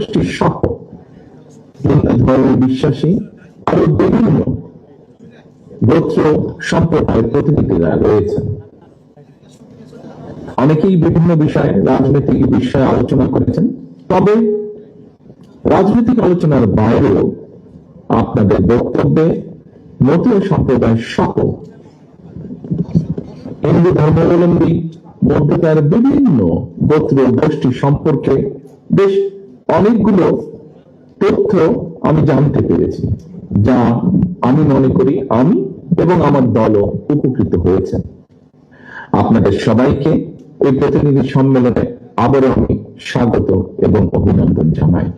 গোষ্ঠী সহ ধর্ম বিশ্বাসী আরও বিভিন্ন গোত্র সম্প্রদায়ের প্রতিনিধিরা রয়েছেন। অনেকেই বিভিন্ন বিষয়ে রাজনৈতিক বিষয়ে আলোচনা করেছেন। তবে রাজনৈতিক আলোচনার বাইরেও আপনাদের বক্তব্যে মতীয় সম্প্রদায় সহ হিন্দু ধর্মাবলম্বী মধ্যকার বিভিন্ন গোত্র গোষ্ঠী সম্পর্কে বেশ অনেকগুলো তথ্য আমি জানতে পেরেছি, যা আমি মনে করি আমি এবং আমার দলও উপকৃত হয়েছে। আপনাদের সবাইকে এই প্রতিনিধি সম্মেলনে আবারও আমি স্বাগত এবং অভিনন্দন জানাই।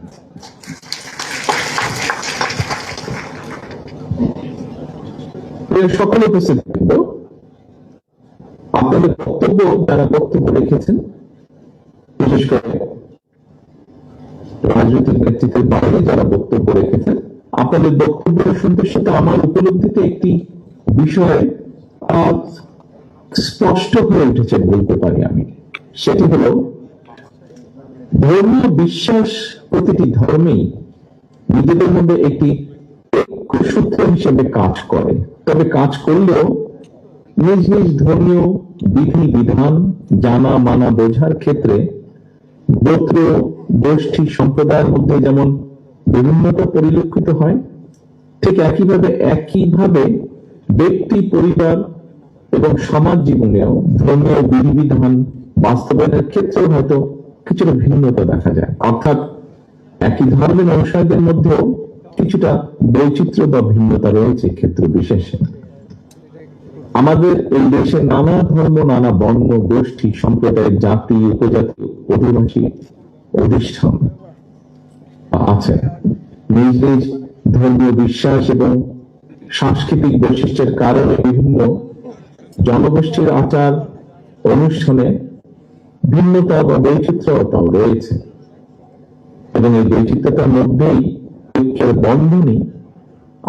সকল উপস্থিত আপনাদের বক্তব্য, যারা বক্তব্য রেখেছেন, বিশেষ করে রাজনৈতিক নেতৃত্বের বাইরে যারা বক্তব্য রেখেছেন, আপনাদের বক্তব্য শুনতে সাথে আমার উপলব্ধিতে একটি বিষয় স্পষ্ট হয়ে উঠেছে বলতে পারি আমি। সেটি হলো, ধর্মীয় বিশ্বাস প্রতিটি ধর্মেই নিজেদের মধ্যে একটি সূত্র হিসেবে কাজ করে। তবে কাজ করলেও নিজ নিজ ধর্মীয় বিধি বিধান জানা মানা বোঝার ক্ষেত্রে গোত্র গোষ্ঠী সম্প্রদায়ের মধ্যে যেমন বিভিন্নতা পরিলক্ষিত হয়, ঠিক একইভাবে একইভাবে ব্যক্তি, পরিবার এবং সমাজ জীবনেও ধর্মীয় বিধিবিধান বাস্তবায়নের ক্ষেত্রেও হয়তো কিছুটা ভিন্নতা দেখা যায়। অর্থাৎ একই ধর্মের অনুসারীদের মধ্যেও কিছুটা বৈচিত্র্য বা ভিন্নতা রয়েছে ক্ষেত্র বিশেষে। আমাদের এই দেশে নানা ধর্ম, নানা বর্ণ, গোষ্ঠী, সম্প্রদায়ের জাতি, উপজাতি অধিবাসী অধিষ্ঠান আছে। নিজ নিজ ধর্মীয় বিশ্বাস এবং সাংস্কৃতিক বৈশিষ্ট্যের কারণে বিভিন্ন জনগোষ্ঠীর আচার, অনুষ্ঠানে ভিন্নতা বা বৈচিত্র্যতাও রয়েছে। এবং এই বৈচিত্র্যতার মধ্যেই ঐক্যের বন্ধনই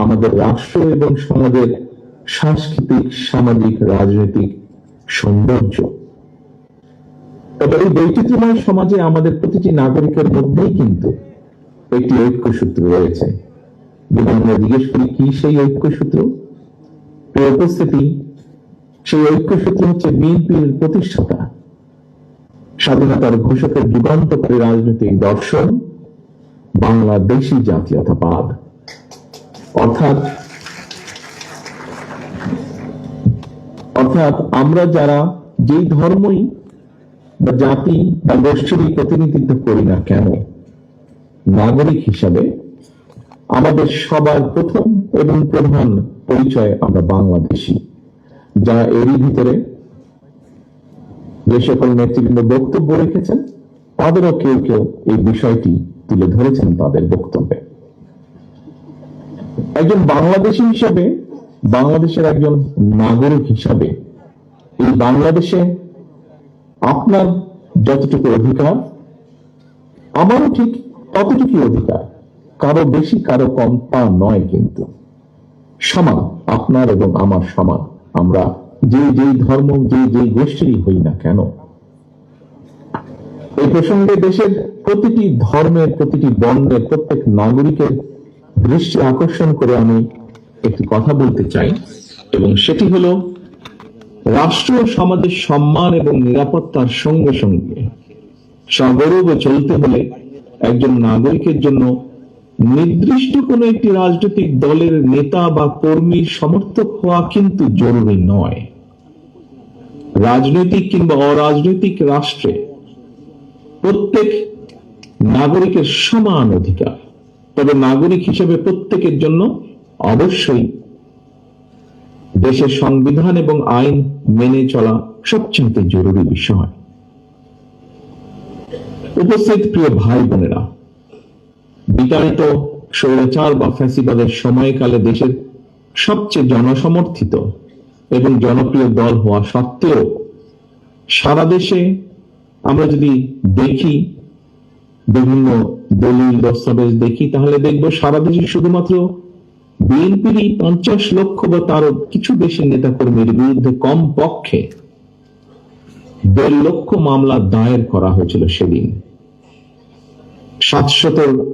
আমাদের রাষ্ট্র এবং সমাজের সাংস্কৃতিক, সামাজিক, রাজনৈতিক সৌন্দর্য। তবে এই বৈচিত্র্যময় সমাজে আমাদের প্রতিটি নাগরিকের মধ্যেই কিন্তু একটি ঐক্যসূত্র রয়েছে। যদি আমরা জিজ্ঞেস করি, কি সেই ঐক্য সূত্র উপস্থিতি, সেই ঐক্যসূত্র হচ্ছে বিএনপির প্রতিষ্ঠাতা, স্বাধীনতার ঘোষকের যুগান্তকারী রাজনৈতিক দর্শন, বাংলাদেশি জাতীয়তাবাদ। অর্থাৎ অর্থাৎ আমরা যারা যেই ধর্মই বা জাতি বা গোষ্ঠীরই প্রতিনিধিত্ব করি না কেন, নাগরিক হিসাবে আমাদের সবার প্রথম এবং প্রধান পরিচয় আমরা বাংলাদেশি যা এরই ভিতরে যে সকল নেতৃবৃন্দ বক্তব্য রেখেছেন, তাদেরও কেউ কেউ এই বিষয়টি তুলে ধরেছেন তাদের বক্তব্যে। একজন বাংলাদেশি হিসাবে বাংলাদেশের একজন নাগরিক হিসাবে এই বাংলাদেশে আপনার যতটুকু অধিকার, আমারও ঠিক ততটুকু অধিকার। কারও বেশি, কারও কম তা নয় কিন্তু। সমান, আপনার এবং আমার সমান। আমরা যে যেই ধর্ম যে যেই গোষ্ঠীরই হই না কেন। এই প্রসঙ্গে দেশের প্রতিটি ধর্মের, প্রতিটি বর্ণের প্রত্যেক নাগরিকের দৃষ্টি আকর্ষণ করে আমি একটি কথা বলতে চাই, এবং সেটি হলো, রাষ্ট্র সমাজের সম্মান এবং নিরাপত্তার সঙ্গে সঙ্গে সগৌরবে চলতে হলে একজন নাগরিকের জন্য নির্দিষ্ট কোনো একটি রাজনৈতিক দলের নেতা বা কর্মীর সমর্থক হওয়া কিন্তু জরুরি নয়। রাজনৈতিক কিংবা অরাজনৈতিক রাষ্ট্রে প্রত্যেক নাগরিকের সমান অধিকার। তবে নাগরিক হিসেবে প্রত্যেকের জন্য অবশ্যই দেশের সংবিধান এবং আইন মেনে চলা সবচেয়ে জরুরি বিষয়। উপস্থিত প্রিয় ভাই বোনেরা, বিতাড়িত স্বৈরাচার বা ফ্যাসিবাদের সময়কালে দেশের সবচেয়ে জনসমর্থিত এবং জনপ্রিয় দল হওয়া সত্ত্বেও সারা দেশে আমরা যদি দেখি, বিভিন্ন দলিল দস্তাবেজ দেখি, তাহলে দেখব সারা দেশে শুধুমাত্র বিএনপির এই পঞ্চাশ লক্ষ বা তারও কিছু দেশের নেতাকর্মীর বিরুদ্ধে কম পক্ষে দেড় লক্ষ মামলা দায়ের করা হয়েছিল সেদিন। সাতশতর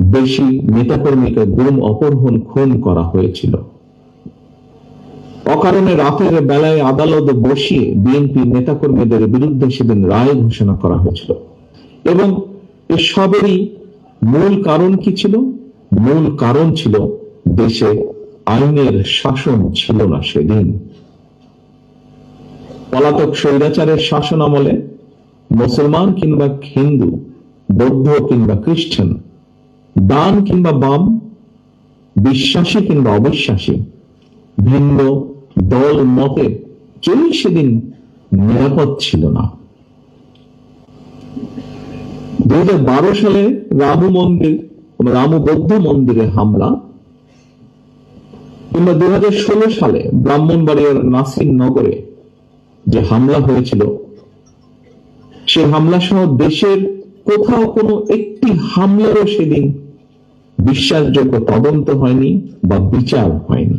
বেশি নেতাকর্মীকে গুম, অপহরণ, খুন করা হয়েছিল। অকারণে রাতের বেলায় আদালত বসিয়ে বিএনপি নেতাকর্মীদের বিরুদ্ধে সেদিন রায় ঘোষণা করা হয়েছিল। এবং এসবেরই মূল কারণ কি ছিল? মূল কারণ ছিল দেশে আইনের শাসন ছিল না সেদিন। পলাতক স্বৈরাচারের শাসন আমলে মুসলমান কিংবা হিন্দু, বৌদ্ধ কিংবা খ্রিস্টান, দান কিংবা বাম, বিশ্বাসী কিংবা অবিশ্বাসী, ভিন্ন দল মতে কেউই সেদিন নিরাপদ ছিল না। দু হাজার বারো সালে রামু মন্দির রামু বৌদ্ধ মন্দিরে হামলা। কিংবা দুই সালে ব্রাহ্মণবাড়িয়ার নাসির নগরে যে হামলা হয়েছিল সে হামলা সহ দেশের কোথাও কোনো একটি হামলারও সেদিন বিশ্বাসযোগ্য তদন্ত হয়নি বা বিচার হয়নি।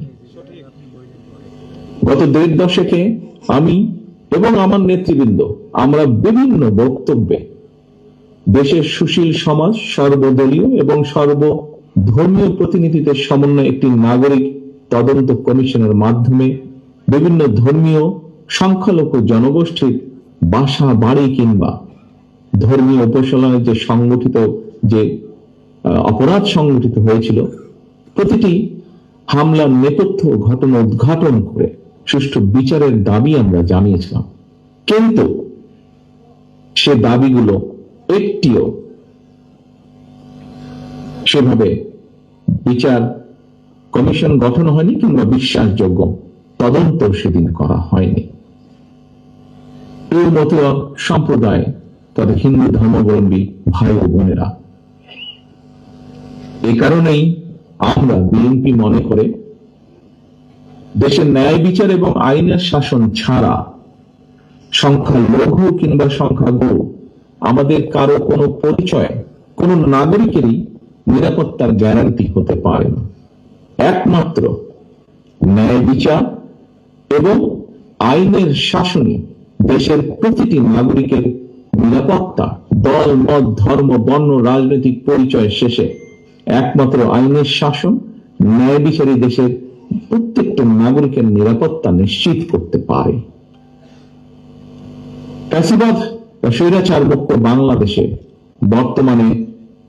গত দেড় দশকে আমি এবং আমার নেতৃবৃন্দ আমরা বিভিন্ন বক্তব্যে দেশের সুশীল সমাজ সর্বদলীয় এবং সর্ব ধর্মীয় প্রতিনিধিদের সমন্বয়ে একটি নাগরিক তদন্ত কমিশনের মাধ্যমে বিভিন্ন ধর্মীয় সংখ্যালঘু জনগোষ্ঠীর বাসা, বাড়ি কিংবা ধর্মীয় উপাসনায় যে সংগঠিত যে অপরাধ সংগঠিত হয়েছিল, প্রতিটি হামলার নেপথ্য ঘটনা উদ্ঘাটন করে সুষ্ঠু বিচারের দাবি আমরা জানিয়েছিলাম। কিন্তু সে দাবিগুলো একটিও সেভাবে বিচার কমিশন গঠন হয়নি কিংবা বিশ্বাসযোগ্য তদন্ত সেদিন করা হয়নি। প্রিয় মতুয়া সম্প্রদায় তথা হিন্দু ধর্মাবলম্বী ভাই ও বোনেরা। এই কারণেই আমরা বিএনপি মনে করে দেশের ন্যায় বিচার এবং আইনের শাসন ছাড়া সংখ্যালঘু কিংবা সংখ্যাগুরু আমাদের কারও কোনো পরিচয়, কোনো নাগরিকেরই নিরাপত্তার গ্যারান্টি হতে পারে না। একমাত্র ন্যায় বিচার এবং আইনের শাসনই দেশের প্রতিটি নাগরিকের নিরাপত্তা, দল, মত, ধর্ম, বর্ণ, রাজনৈতিক পরিচয় শেষে একমাত্র আইনের শাসন, ন্যায় বিচারী দেশের প্রত্যেকটা নাগরিকের নিরাপত্তা নিশ্চিত করতে পারে। ফ্যাসিবাদ স্বৈরাচার মুক্ত বাংলাদেশে বর্তমানে